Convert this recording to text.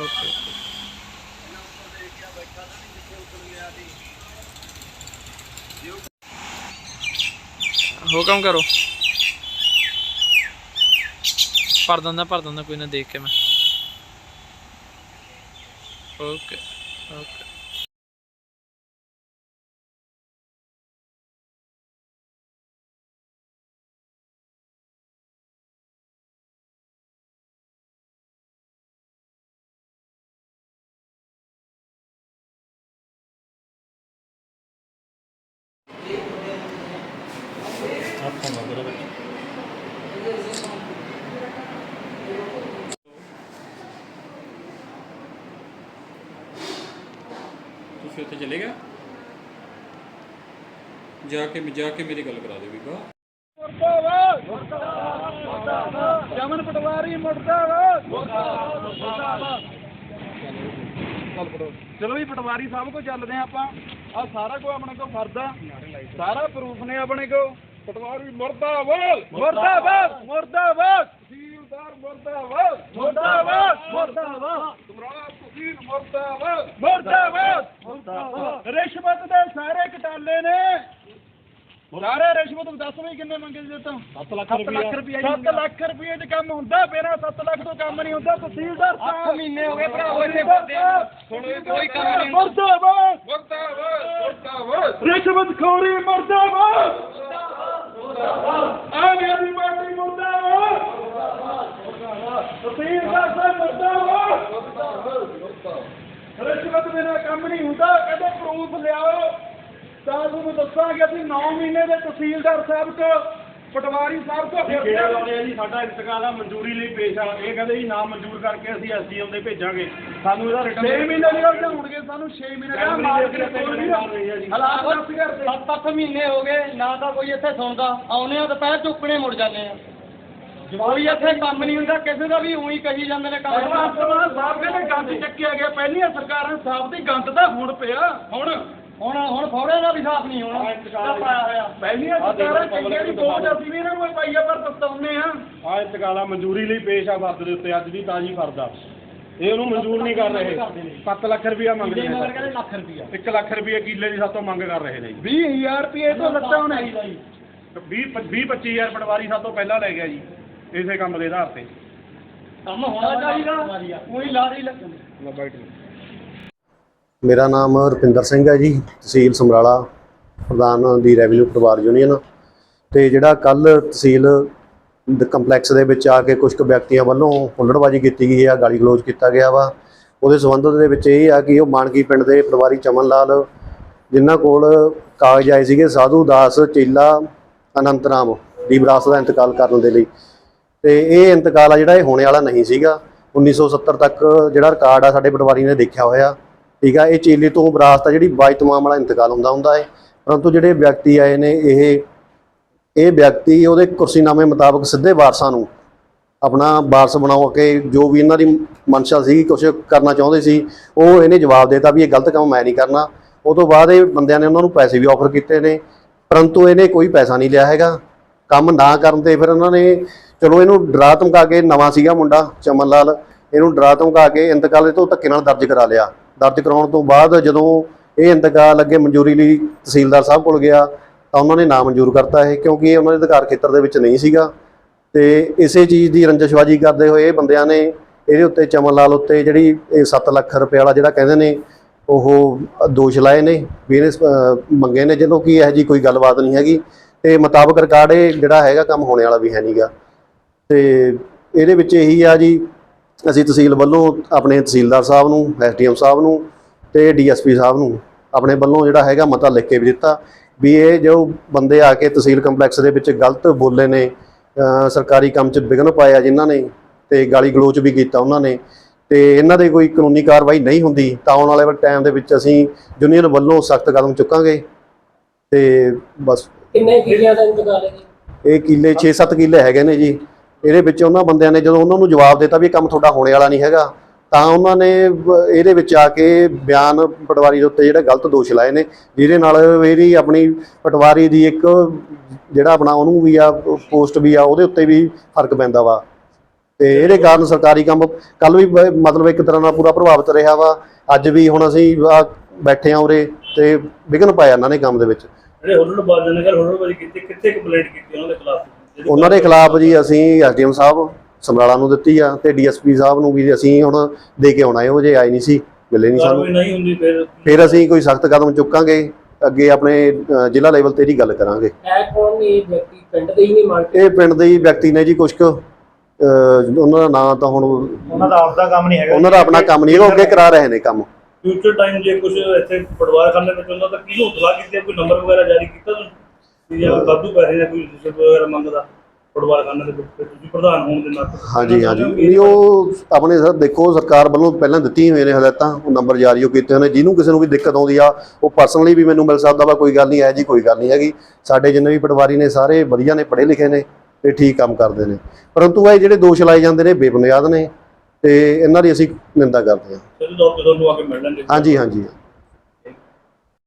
Okay ਹੁਕਮ ਕਰੋ। ਭਰ ਦਿੰਦਾ ਭਰ ਦਿੰਦਾ ਕੋਈ ਨਾ ਦੇਖ ਕੇ ਮੈਂ। Okay okay. ਤੁਸੀਂ ਉੱਥੇ ਚਲੇ ਗਏ? ਜਾ ਕੇ ਜਾ ਕੇ ਮੇਰੀ ਗੱਲ ਕਰਾ ਦਿਓ ਬੀਬਾ। ਮੁਰਦਾਬਾਦ! ਮੁਰਦਾਬਾਦ! ਜਮਨ ਪਟਵਾਰੀ ਮੁਰਦਾਬਾਦ! ਮੁਰਦਾਬਾਦ! ਚਲੋ ਜੀ, ਪਟਵਾਰੀ ਸਾਹਿਬ ਕੋ ਚੱਲਦੇ ਆ ਆਪਾਂ। ਆ ਸਾਰਾ ਕੋ ਆਪਣੇ ਕੋ ਫਰਦਾ ਸਾਰਾ ਪ੍ਰੂਫ ਨੇ ਆਪਣੇ ਕੋਲ। ਪਟਵਾਰੀ ਮੁਰਦਾਬਾਦ। ਮੁਰਦਾਬਾਦ ਮੁਰਦਾਬਾਦ। ਤਹਿਸੀਲਦਾਰ ਮੁਰਦਾਬਾਦ। ਮੁਰਦਾਬਾਦ ਮੁਰਦਾਬਾਦ। ਸਮਰਾਲਾ ਤਹਿਸੀਲ ਮੁਰਦਾਬਾਦ। ਮੁਰਦਾਬਾਦ। ਮੁਰਦਾਬਾਦ। ਰਿਸ਼ਵਤ ਦੇ ਸਾਰੇ ਘਟਾਲੇ ਨੇ। ਸਾਰੇ ਰਿਸ਼ਵਤ ਦੱਸ ਵੀ ਕਿੰਨੇ ਮੰਗੇ ਜੀ ਤੋਂ? 7 ਲੱਖ ਰੁਪਏ 7 ਲੱਖ ਰੁਪਏ ਚ ਕੰਮ ਹੁੰਦਾ ਬਿਨਾਂ 7 ਲੱਖ ਤੋਂ ਕੰਮ ਨਹੀਂ ਹੁੰਦਾ ਤਹਿਸੀਲਦਾਰ ਸਾਹਿਬ। 8 ਮਹੀਨੇ ਹੋ ਗਏ ਭਰਾਵੋ ਇੱਥੇ ਬੰਦੇ ਕੋਈ ਕੰਮ ਨਹੀਂ। ਮੁਰਦਾਬਾਦ। ਮੁਰਦਾਬਾਦ ਮੁਰਦਾਬਾਦ। ਰਿਸ਼ਵਤ ਖੋਰੀ ਮੁਰਦਾਬਾਦ। ਆ ਮੇਰੀ ਪਾਰਟੀ ਮੁਰਦਾਬਾਦ। ਤਹਿਸੀਲਦਾਰ ਸਾਹਿਬ ਮੁਰਦਾਬਾਦ। ਰਿਸ਼ਵਤ ਬਿਨਾਂ ਕੰਮ ਨਹੀਂ ਹੁੰਦਾ, ਕਹਿੰਦੇ ਪ੍ਰੂਫ ਲਿਆਓ। ਤਾਂ ਤੁਹਾਨੂੰ ਦੱਸਾਂਗੇ ਅਸੀਂ 9 ਮਹੀਨੇ ਦੇ ਤਹਿਸੀਲਦਾਰ ਸਾਹਿਬ ਕੋ ਪਟਵਾਰੀ ਸਾਹਿਬ ਕੋ ਫਿਰਦੇ ਕਿਹੜਾ। ਲਾਉਂਦੇ ਆ ਜੀ ਸਾਡਾ ਇੰਤਕਾਲ ਆ ਮਨਜ਼ੂਰੀ ਲਈ ਪੇਸ਼ ਆ। ਇਹ ਕਹਿੰਦੇ ਜੀ ਨਾ ਮਨਜ਼ੂਰ ਕਰਕੇ ਅਸੀਂ ਐਸਡੀਐਮ ਦੇ ਭੇਜਾਂਗੇ। ਸਾਨੂੰ ਇਹਦਾ ਰਿਟਰਨ ਮਹੀਨੇ ਨਿਕਲ ਜਾਣਗੇ ਸਾਨੂੰ 6 ਮਹੀਨੇ ਦਾ ਕੈਮਰੇ ਮਾਰਕ ਦੇ ਉੱਤੇ ਕੋਈ ਮਾਰ ਰਹੀ ਹੈ ਜੀ। ਹਾਲਾਤ ਦੱਸ ਕਰਦੇ। ਸੱਤ ਅੱਠ ਮਹੀਨੇ ਹੋ ਗਏ ਨਾ ਤਾਂ ਕੋਈ ਇੱਥੇ ਸੌਂਦਾ। ਆਉਨੇ ਆ ਦੁਪਹਿਰ ਚੁੱਕਣੇ ਮੁੜ ਜਾਂਦੇ ਆ। ਕੋਈ ਇੱਥੇ ਕੰਮ ਨਹੀਂ ਹੁੰਦਾ ਕਿਸੇ ਦਾ ਵੀ ਉਹੀ ਕਹੀ ਜਾਂਦੇ ਨੇ ਕੰਮ। ਸਾਹਿਬ ਕਹਿੰਦੇ ਗੰਦ ਚੱਕਿਆ ਗਿਆ ਪਹਿਲੀਆਂ ਸਰਕਾਰਾਂ ਸਾਹਿਬ ਦੀ ਗੰਦ ਤਾਂ ਹੁਣ ਪਿਆ। ਹੁਣ ਹੁਣ ਹੁਣ ਫੌੜੇ ਦਾ ਵੀ ਸਾਥ ਨਹੀਂ ਹੋਣਾ। ਪਾਇਆ ਹੋਇਆ। ਪਹਿਲੀਆਂ ਸਰਕਾਰਾਂ ਚੰਗੀਆਂ ਦੀ ਬੋਝ ਅਸੀਂ ਵੀ ਇਹਨਾਂ ਨੂੰ ਪਾਈਆ ਪਰ ਦਸਤਾਉਨੇ ਆ ਆ ਇੰਤਕਾਲ ਮਨਜ਼ੂਰੀ ਲਈ ਪੇਸ਼ ਆ ਫਰਦ ਦੇ ਉੱਤੇ ਅੱਜ ਵੀ ਤਾਜ਼ੀ ਫਰਦਾ ਇਹ ਉਹਨੂੰ ਮਨਜ਼ੂਰ ਨਹੀਂ ਕਰ ਰਹੇ। 7 ਲੱਖ ਰੁਪਇਆ ਮੰਗਦੇ ਕਿੰਨੇ ਨੇ ਕਹਿੰਦੇ ਲੱਖ ਰੁਪਈਆ 1 ਲੱਖ ਰੁਪਇਆ ਕਿੱਲੇ ਦੀ ਸਾਤੋਂ ਮੰਗ ਕਰ ਰਹੇ ਨੇ 20000 ਰੁਪਏ ਤੋਂ ਜੀ। 20 20 25000 ਪਟਵਾਰੀ ਸਾਤੋਂ ਪਹਿਲਾਂ ਲੈ ਗਿਆ ਜੀ ਇਸੇ ਕੰਮ ਦੇ ਆਧਾਰ ਤੇ। ਕੰਮ ਹੋਣਾ ਚਾਹੀਦਾ। ਉਹੀ ਲਾਰੀ ਲੱਗਣੀ ਮੇਰਾ ਨਾਮ ਰੁਪਿੰਦਰ ਸਿੰਘ ਹੈ ਜੀ, ਤਹਿਸੀਲ ਸਮਰਾਲਾ, ਪ੍ਰਧਾਨ ਦੀ ਰੈਵਨਿਊ ਪਰਿਵਾਰ ਯੂਨੀਅਨ ਤੇ ਜਿਹੜਾ ਕੱਲ ਤਹਿਸੀਲ ਕੰਪਲੈਕਸ ਦੇ ਵਿੱਚ ਆ ਕੇ ਕੁਝ ਕੁ ਵਿਅਕਤੀਆਂ ਵੱਲੋਂ ਹੁੱਲੜਬਾਜ਼ੀ ਕੀਤੀ ਗਈ ਹੈ ਗਾਲੀ ਗਲੋਚ ਕੀਤਾ ਗਿਆ ਵਾ। ਉਹਦੇ ਸੰਬੰਧ ਦੇ ਵਿੱਚ ਇਹ ਆ ਕਿ ਉਹ ਮਾਨਕੀ ਪਿੰਡ ਦੇ ਪਰਿਵਾਰੀ ਚਮਨ ਲਾਲ, ਜਿਨ੍ਹਾਂ ਕੋਲ ਕਾਗਜ਼ ਆਏ ਸੀਗੇ, ਸਾਧੂ ਦਾਸ, ਚੇਲਾ, ਅਨੰਤ ਰਾਮ ਦੀ ਵਿਰਾਸਤ ਦਾ ਇੰਤਕਾਲ ਕਰਨ ਦੇ ਲਈ। ਤੇ ਇਹ ਇੰਤਕਾਲ ਆ ਜਿਹੜਾ ਇਹ ਹੋਣੇ ਵਾਲਾ ਨਹੀਂ ਸੀਗਾ। 1970 ਤੱਕ ਜਿਹੜਾ ਰਿਕਾਰਡ ਆ ਸਾਡੇ ਪਟਵਾਰੀ ਨੇ ਦੇਖਿਆ ਹੋਇਆ। ਠੀਕ ਆ, ਇਹ ਚੇਲੇ ਤੋਂ ਵਿਰਾਸਤ ਆ ਜਿਹੜੀ ਬਾਇਤਮਾਮ ਵਾਲਾ ਇੰਤਕਾਲ ਹੁੰਦਾ ਹੁੰਦਾ ਹੈ ਪਰੰਤੂ ਜਿਹੜੇ ਵਿਅਕਤੀ ਆਏ ਨੇ, ਇਹ ਇਹ ਵਿਅਕਤੀ ਉਹਦੇ ਕੁਰਸੀਨਾਮੇ ਮੁਤਾਬਕ ਸਿੱਧੇ ਵਾਰਸਾਂ ਨੂੰ ਆਪਣਾ ਵਾਰਸ ਬਣਾਓ ਕੇ ਜੋ ਵੀ ਇਹਨਾਂ ਦੀ ਮਨਸ਼ਾ ਸੀ ਕੁਝ ਕਰਨਾ ਚਾਹੁੰਦੇ ਸੀ, ਉਹ ਇਹਨੇ ਜਵਾਬ ਦਿੱਤਾ ਵੀ ਇਹ ਗਲਤ ਕੰਮ ਮੈਂ ਨਹੀਂ ਕਰਨਾ। ਉਹ ਤੋਂ ਬਾਅਦ ਇਹ ਬੰਦਿਆਂ ਨੇ ਉਹਨਾਂ ਨੂੰ ਪੈਸੇ ਵੀ ਆਫਰ ਕੀਤੇ ਨੇ, ਪਰੰਤੂ ਇਹਨੇ ਕੋਈ ਪੈਸਾ ਨਹੀਂ ਲਿਆ ਹੈਗਾ। ਕੰਮ ਨਾ ਕਰਨ ਤੇ ਫਿਰ ਉਹਨਾਂ ਨੇ, ਚਲੋ ਇਹਨੂੰ ਡਰਾ ਧਮਕਾ ਕੇ, ਨਵਾਂ ਸੀਗਾ ਮੁੰਡਾ ਚਮਨ ਲਾਲ ਇਹਨੂੰ ਡਰਾ ਧਮਕਾ ਕੇ ਇੰਤਕਾਲ ਤੋਂ ਧੱਕੇ ਨਾਲ ਦਰਜ ਕਰਾ ਲਿਆ। ਦਰਜ ਕਰਾਉਣ ਤੋਂ ਬਾਅਦ ਜਦੋਂ ਇਹ ਇੰਤਕਾਲ ਅੱਗੇ ਮਨਜ਼ੂਰੀ ਲਈ ਤਹਿਸੀਲਦਾਰ ਸਾਹਿਬ ਕੋਲ ਗਿਆ, ਤਾਂ ਉਹਨਾਂ ਨੇ ਨਾ ਮਨਜ਼ੂਰ ਕਰਤਾ ਇਹ, ਕਿਉਂਕਿ ਇਹ ਉਹਨਾਂ ਦੇ ਅਧਿਕਾਰ ਖੇਤਰ ਦੇ ਵਿੱਚ ਨਹੀਂ ਸੀਗਾ। ਤੇ ਇਸੇ ਚੀਜ਼ ਦੀ ਰੰਜਸ਼ਬਾਜੀ ਕਰਦੇ ਹੋਏ ਇਹ ਬੰਦਿਆਂ ਨੇ ਇਹਦੇ ਉੱਤੇ ਚਮਨ ਲਾਲ ਉੱਤੇ ਜਿਹੜੀ ਇਹ 7 ਲੱਖ ਰੁਪਏ ਵਾਲਾ ਜਿਹੜਾ ਕਹਿੰਦੇ ਨੇ, ਉਹ ਦੋਸ਼ ਲਾਏ ਨੇ, ਵੀ ਇਹਨੇ ਮੰਗੇ ਨੇ, ਜਦੋਂ ਕਿ ਇਹੋ ਜੀ ਕੋਈ ਗੱਲਬਾਤ ਨਹੀਂ ਹੈਗੀ। ਤੇ ਮੁਤਾਬਕ ਰਿਕਾਰਡ ਇਹ ਜਿਹੜਾ ਹੈਗਾ ਕੰਮ ਹੋਣੇ ਵਾਲਾ ਵੀ ਹੈ ਨਹੀਂਗਾ ਤੇ ਇਹਦੇ ਵਿੱਚ ਇਹੀ ਆ ਜੀ ਅਸੀਂ ਤਹਿਸੀਲ ਵੱਲੋਂ ਆਪਣੇ ਤਹਿਸੀਲਦਾਰ ਸਾਹਿਬ ਨੂੰ ਐਸਡੀਐਮ ਸਾਹਿਬ ਨੂੰ ਤੇ ਡੀਐਸਪੀ ਸਾਹਿਬ ਨੂੰ ਆਪਣੇ ਵੱਲੋਂ ਜਿਹੜਾ ਹੈਗਾ ਮਤਾ ਲਿਖ ਕੇ ਵੀ ਦਿੱਤਾ ਵੀ ਇਹ ਜੋ ਬੰਦੇ ਆ ਕੇ ਤਹਿਸੀਲ ਕੰਪਲੈਕਸ ਦੇ ਵਿੱਚ ਗਲਤ ਬੋਲੇ ਨੇ ਸਰਕਾਰੀ ਕੰਮ 'ਚ ਵਿਘਨ ਪਾਇਆ ਜਿਨ੍ਹਾਂ ਨੇ ਤੇ ਗਾਲੀ ਗਲੋਚ ਵੀ ਕੀਤਾ ਉਹਨਾਂ ਨੇ ਤੇ ਇਹਨਾਂ ਦੇ ਕੋਈ ਕਾਨੂੰਨੀ ਕਾਰਵਾਈ ਨਹੀਂ ਹੁੰਦੀ ਤਾਂ ਆਉਣ ਵਾਲੇ ਟਾਈਮ ਦੇ ਵਿੱਚ ਅਸੀਂ ਯੂਨੀਅਨ ਵੱਲੋਂ ਸਖਤ ਕਦਮ ਚੁੱਕਾਂਗੇ ਤੇ ਬਸ ਕਿੰਨੇ ਕਿਲਿਆਂ ਦਾ ਇੰਤਕਾਲ ਹੈ ਇਹ ਕਿੱਲੇ 6-7 ਕਿੱਲੇ ਹੈਗੇ ਨੇ ਜੀ। ਇਹਦੇ ਵਿੱਚ ਉਹਨਾਂ ਬੰਦਿਆਂ ਨੇ ਜਦੋਂ ਉਹਨਾਂ ਨੂੰ ਜਵਾਬ ਦਿੱਤਾ ਵੀ ਇਹ ਕੰਮ ਤੁਹਾਡਾ ਹੋਣੇ ਵਾਲਾ ਨਹੀਂ ਹੈਗਾ, ਤਾਂ ਉਹਨਾਂ ਨੇ ਇਹਦੇ ਵਿੱਚ ਆ ਕੇ ਬਿਆਨ ਪਟਵਾਰੀ ਦੇ ਉੱਤੇ ਜਿਹੜੇ ਗਲਤ ਦੋਸ਼ ਲਾਏ ਨੇ, ਜਿਹਦੇ ਨਾਲ ਇਹਦੀ ਆਪਣੀ ਪਟਵਾਰੀ ਦੀ ਇੱਕ ਜਿਹੜਾ ਆਪਣਾ ਉਹਨੂੰ ਵੀ ਆ, ਪੋਸਟ ਵੀ ਆ, ਉਹਦੇ ਉੱਤੇ ਵੀ ਫ਼ਰਕ ਪੈਂਦਾ ਵਾ। ਤੇ ਇਹਦੇ ਕਾਰਨ ਸਰਕਾਰੀ ਕੰਮ ਕੱਲ ਵੀ ਮਤਲਬ ਇੱਕ ਤਰ੍ਹਾਂ ਨਾਲ ਪੂਰਾ ਪ੍ਰਭਾਵਿਤ ਰਿਹਾ ਵਾ, ਅੱਜ ਵੀ ਹੁਣ ਅਸੀਂ ਬੈਠੇ ਆ ਉਰੇ ਤੇ ਵਿਘਨ ਪਾਇਆ ਇਹਨਾਂ ਨੇ ਕੰਮ ਦੇ ਵਿੱਚ। ਜਿਹੜੇ ਹੁਲੜ ਬਾਜ਼ਾਂ ਨੇ ਕੀਤੀ, ਕਿੱਥੇ ਕੰਪਲੇਂਟ ਕੀਤੀ ਉਹਨਾਂ ਦੇ ਖਿਲਾਫ? ਉਹਨਾਂ ਦੇ ਖਿਲਾਫ ਜੀ ਅਸੀਂ ਐਸਡੀਐਮ ਸਾਹਿਬ ਸਮਰਾਲਾ ਨੂੰ ਦਿੱਤੀ ਆ ਤੇ ਡੀਐਸਪੀ ਸਾਹਿਬ ਨੂੰ ਵੀ ਅਸੀਂ ਹੁਣ ਦੇ ਕੇ ਆਉਣਾ ਹੈ ਉਹ ਜੇ ਆਏ ਨਹੀਂ ਸੀ ਮਿਲੇ ਨਹੀਂ ਸਾਨੂੰ। ਨਹੀਂ ਹੁੰਦੀ ਫਿਰ? ਫਿਰ ਅਸੀਂ ਕੋਈ ਸਖਤ ਕਦਮ ਚੁੱਕਾਂਗੇ ਅੱਗੇ ਆਪਣੇ ਜ਼ਿਲ੍ਹਾ ਲੈਵਲ ਤੇ ਇਹਦੀ ਗੱਲ ਕਰਾਂਗੇ। ਹੈ ਕੌਣ ਨੇ ਇਹ ਵਿਅਕਤੀ ਪਿੰਡ ਦੇ ਹੀ ਨਹੀਂ ਮੰਗਦੇ ਇਹ ਪਿੰਡ ਦੇ ਹੀ ਵਿਅਕਤੀ ਨੇ ਜੀ ਕੁਛ ਕੁ। ਉਹਨਾਂ ਦਾ ਨਾਂ ਤਾਂ ਹੁਣ ਉਹਨਾਂ ਦਾ ਆਪਦਾ ਕੰਮ ਨਹੀਂ ਹੈਗਾ। ਉਹਨਾਂ ਦਾ ਆਪਣਾ ਕੰਮ ਨਹੀਂ ਹੈਗਾ ਉਹ ਅੱਗੇ ਕਰਾ ਰਹੇ ਨੇ ਕੰਮ। ਫਿਊਚਰ ਟਾਈਮ ਜੇ ਕੁਝ ਇੱਥੇ ਪਟਵਾਰ ਖਾਨੇ ਵਿੱਚ ਤਾਂ ਕਿਹਨੂੰ ਇਤਲਾਹ ਕੀਤੀ? ਕੋਈ ਨੰਬਰ ਵਗੈਰਾ ਜਾਰੀ ਕੀਤਾ ਤੁਸੀਂ? ਕਿ ਜੇ ਵਾਧੂ ਪੈਸੇ ਜਾਂ ਕੋਈ ਰਿਸ਼ਵਤ ਵਗੈਰਾ ਮੰਗਦਾ ਪਟਵਾਰ ਖਾਨੇ ਦੇ ਵਿੱਚ ਫਿਰ ਤੁਸੀਂ ਪ੍ਰਧਾਨ ਹੋਣ ਦੇ ਨਾਤੇ। ਹਾਂਜੀ ਹਾਂਜੀ। ਨਹੀਂ ਉਹ ਆਪਣੇ ਸਰ ਦੇਖੋ ਸਰਕਾਰ ਵੱਲੋਂ ਪਹਿਲਾਂ ਦਿੱਤੀਆਂ ਹੋਈਆਂ ਨੇ ਹਦਾਇਤਾਂ ਉਹ ਨੰਬਰ ਜਾਰੀ ਉਹ ਕੀਤੇ ਹੋਏ ਨੇ। ਜਿਹਨੂੰ ਕਿਸੇ ਨੂੰ ਵੀ ਦਿੱਕਤ ਆਉਂਦੀ ਆ ਉਹ ਪਰਸਨਲੀ ਵੀ ਮੈਨੂੰ ਮਿਲ ਸਕਦਾ ਵਾ ਕੋਈ ਗੱਲ ਨਹੀਂ ਹੈ ਜੀ ਕੋਈ ਗੱਲ ਨਹੀਂ ਹੈਗੀ। ਸਾਡੇ ਜਿੰਨੇ ਵੀ ਪਟਵਾਰੀ ਨੇ ਸਾਰੇ ਵਧੀਆ ਨੇ ਪੜ੍ਹੇ ਲਿਖੇ ਨੇ ਤੇ ਠੀਕ ਕੰਮ ਕਰਦੇ ਨੇ। ਪਰੰਤੂ ਇਹ ਜਿਹੜੇ ਦੋਸ਼ ਲਾਏ ਜਾਂਦੇ ਨੇ ਬੇਬੁਨਿਆਦ ਨੇ ਤੇ ਇਹਨਾਂ ਦੀ ਅਸੀਂ ਨਿੰਦਾ ਕਰਦੇ ਹਾਂ। ਤੁਹਾਨੂੰ ਆ ਕੇ ਮਿਲ ਲੈਣਗੇ। ਹਾਂਜੀ ਹਾਂਜੀ।